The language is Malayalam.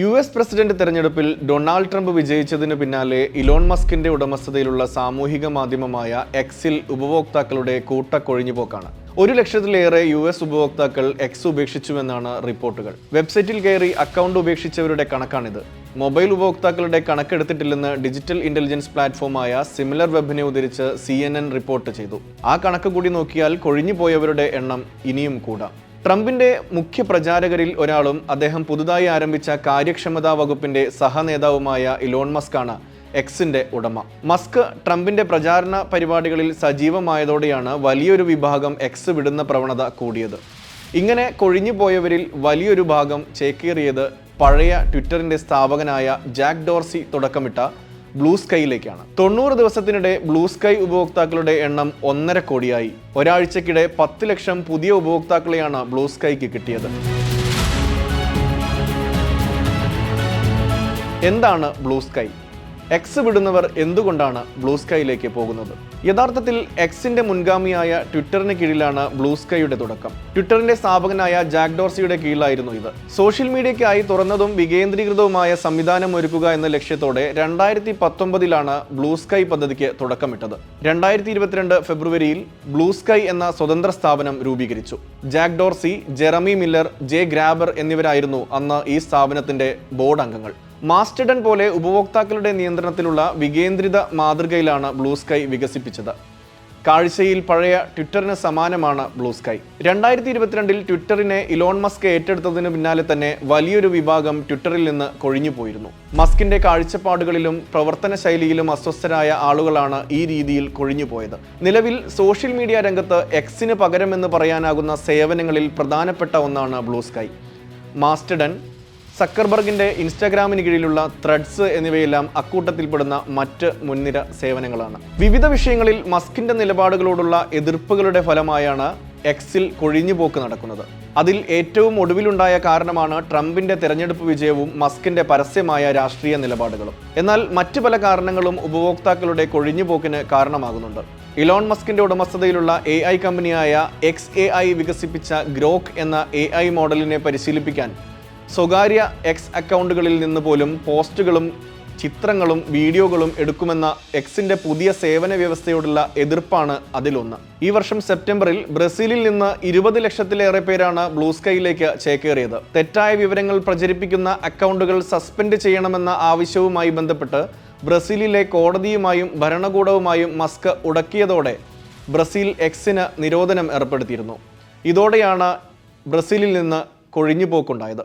യു എസ് പ്രസിഡന്റ് തെരഞ്ഞെടുപ്പിൽ ഡൊണാൾഡ് ട്രംപ് വിജയിച്ചതിന് പിന്നാലെ ഇലോൺ മസ്കിന്റെ ഉടമസ്ഥതയിലുള്ള സാമൂഹിക മാധ്യമമായ എക്സിൽ ഉപഭോക്താക്കളുടെ കൂട്ടക്കൊഴിഞ്ഞുപോക്കാണ് ഒരു ലക്ഷത്തിലേറെ യു എസ് ഉപഭോക്താക്കൾ എക്സ് ഉപേക്ഷിച്ചുവെന്നാണ് റിപ്പോർട്ടുകൾ. വെബ്സൈറ്റിൽ കയറി അക്കൗണ്ട് ഉപേക്ഷിച്ചവരുടെ കണക്കാണിത്. മൊബൈൽ ഉപഭോക്താക്കളുടെ കണക്കെടുത്തിട്ടില്ലെന്ന് ഡിജിറ്റൽ ഇന്റലിജൻസ് പ്ലാറ്റ്ഫോമായ സിമിലർ വെബിനെ ഉദ്ധരിച്ച് സി റിപ്പോർട്ട് ചെയ്തു. ആ കണക്ക് കൂടി നോക്കിയാൽ കൊഴിഞ്ഞുപോയവരുടെ എണ്ണം ഇനിയും കൂടാം. ട്രംപിന്റെ മുഖ്യ പ്രചാരകരിൽ ഒരാളും അദ്ദേഹം പുതുതായി ആരംഭിച്ച കാര്യക്ഷമതാ വകുപ്പിന്റെ സഹനേതാവുമായ ഇലോൺ മസ്കാണ് എക്സിന്റെ ഉടമ. മസ്ക് ട്രംപിന്റെ പ്രചാരണ പരിപാടികളിൽ സജീവമായതോടെയാണ് വലിയൊരു വിഭാഗം എക്സ് വിടുന്ന പ്രവണത കൂടിയത്. ഇങ്ങനെ കൊഴിഞ്ഞുപോയവരിൽ വലിയൊരു ഭാഗം ചേക്കേറിയത് പഴയ ട്വിറ്ററിന്റെ സ്ഥാപകനായ ജാക്ക് ഡോർസി തുടക്കമിട്ട ബ്ലൂ സ്കൈയിലേക്കാണ്. തൊണ്ണൂറ് ദിവസത്തിനിടെ ബ്ലൂ സ്കൈ ഉപഭോക്താക്കളുടെ എണ്ണം ഒന്നര കോടിയായി. ഒരാഴ്ചക്കിടെ പത്ത് ലക്ഷം പുതിയ ഉപഭോക്താക്കളെയാണ് ബ്ലൂ സ്കൈക്ക് കിട്ടിയത്. എന്താണ് ബ്ലൂ സ്കൈ? എക്സ് വിടുന്നവർ എന്തുകൊണ്ടാണ് ബ്ലൂ സ്കൈയിലേക്ക് പോകുന്നത്? യഥാർത്ഥത്തിൽ എക്സിന്റെ മുൻഗാമിയായ ട്വിറ്ററിന് കീഴിലാണ് ബ്ലൂ സ്കൈയുടെ തുടക്കം. ട്വിറ്ററിന്റെ സ്ഥാപകനായ ജാക്ക് ഡോർസിയുടെ കീഴിലായിരുന്നു ഇത്. സോഷ്യൽ മീഡിയയ്ക്കായി തുറന്നതും വികേന്ദ്രീകൃതവുമായ സംവിധാനം ഒരുക്കുക എന്ന ലക്ഷ്യത്തോടെ രണ്ടായിരത്തി പത്തൊമ്പതിലാണ് ബ്ലൂ സ്കൈ പദ്ധതിക്ക് തുടക്കമിട്ടത്. രണ്ടായിരത്തി ഇരുപത്തിരണ്ട് ഫെബ്രുവരിയിൽ ബ്ലൂ സ്കൈ എന്ന സ്വതന്ത്ര സ്ഥാപനം രൂപീകരിച്ചു. Jack Dorsey Jeremy Miller J Graber എന്നിവരായിരുന്നു അന്ന് ഈ സ്ഥാപനത്തിന്റെ ബോർഡ് അംഗങ്ങൾ. മാസ്റ്റഡൺ പോലെ ഉപഭോക്താക്കളുടെ നിയന്ത്രണത്തിലുള്ള വികേന്ദ്രിത മാതൃകയിലാണ് ബ്ലൂ സ്കൈ വികസിപ്പിച്ചത്. കാഴ്ചയിൽ പഴയ ട്വിറ്ററിന് സമാനമാണ് ബ്ലൂ സ്കൈ. രണ്ടായിരത്തി ഇരുപത്തിരണ്ടിൽ ട്വിറ്ററിനെ ഇലോൺ മസ്ക് ഏറ്റെടുത്തതിന് പിന്നാലെ തന്നെ വലിയൊരു വിഭാഗം ട്വിറ്ററിൽ നിന്ന് കൊഴിഞ്ഞുപോയിരുന്നു. മസ്കിന്റെ കാഴ്ചപ്പാടുകളിലും പ്രവർത്തന ശൈലിയിലും അസ്വസ്ഥരായ ആളുകളാണ് ഈ രീതിയിൽ കൊഴിഞ്ഞുപോയത്. നിലവിൽ സോഷ്യൽ മീഡിയ രംഗത്ത് എക്സിന് പകരമെന്ന് പറയാനാകുന്ന സേവനങ്ങളിൽ പ്രധാനപ്പെട്ട ഒന്നാണ് ബ്ലൂ സ്കൈ. മാസ്റ്റഡൺ സക്കർബർഗിന്റെ ഇൻസ്റ്റാഗ്രാമിന് കീഴിലുള്ള ത്രെഡ്സ് എന്നിവയെല്ലാം അക്കൂട്ടത്തിൽപ്പെടുന്ന മറ്റ് മുൻനിര സേവനങ്ങളാണ്. വിവിധ വിഷയങ്ങളിൽ മസ്കിന്റെ നിലപാടുകളോടുള്ള എതിർപ്പുകളുടെ ഫലമായാണ് എക്സിൽ കൊഴിഞ്ഞുപോക്ക് നടക്കുന്നത്. അതിൽ ഏറ്റവും ഒടുവിലുണ്ടായ കാരണമാണ് ട്രംപിന്റെ തെരഞ്ഞെടുപ്പ് വിജയവും മസ്കിന്റെ പരസ്യമായ രാഷ്ട്രീയ നിലപാടുകളും. എന്നാൽ മറ്റു പല കാരണങ്ങളും ഉപഭോക്താക്കളുടെ കൊഴിഞ്ഞുപോക്കിന് കാരണമാകുന്നുണ്ട്. ഇലോൺ മസ്കിന്റെ ഉടമസ്ഥതയിലുള്ള എ ഐ കമ്പനിയായ എക്സ് എ ഐ വികസിപ്പിച്ച ഗ്രോക്ക് എന്ന എ ഐ മോഡലിനെ പരിശീലിപ്പിക്കാൻ സ്വകാര്യ എക്സ് അക്കൗണ്ടുകളിൽ നിന്ന് പോലും പോസ്റ്റുകളും ചിത്രങ്ങളും വീഡിയോകളും എടുക്കുമെന്ന എക്സിന്റെ പുതിയ സേവന വ്യവസ്ഥയോടുള്ള എതിർപ്പാണ് അതിലൊന്ന്. ഈ വർഷം സെപ്റ്റംബറിൽ ബ്രസീലിൽ നിന്ന് ഇരുപത് ലക്ഷത്തിലേറെ പേരാണ് ബ്ലൂസ്കൈയിലേക്ക് ചേക്കേറിയത്. തെറ്റായ വിവരങ്ങൾ പ്രചരിപ്പിക്കുന്ന അക്കൗണ്ടുകൾ സസ്പെൻഡ് ചെയ്യണമെന്ന ആവശ്യവുമായി ബന്ധപ്പെട്ട് ബ്രസീലിലെ കോടതിയുമായും ഭരണകൂടവുമായും മസ്ക് ഉടക്കിയതോടെ ബ്രസീൽ എക്സിന് നിരോധനം ഏർപ്പെടുത്തിയിരുന്നു. ഇതോടെയാണ് ബ്രസീലിൽ നിന്ന് കൊഴിഞ്ഞുപോക്കുണ്ടായത്.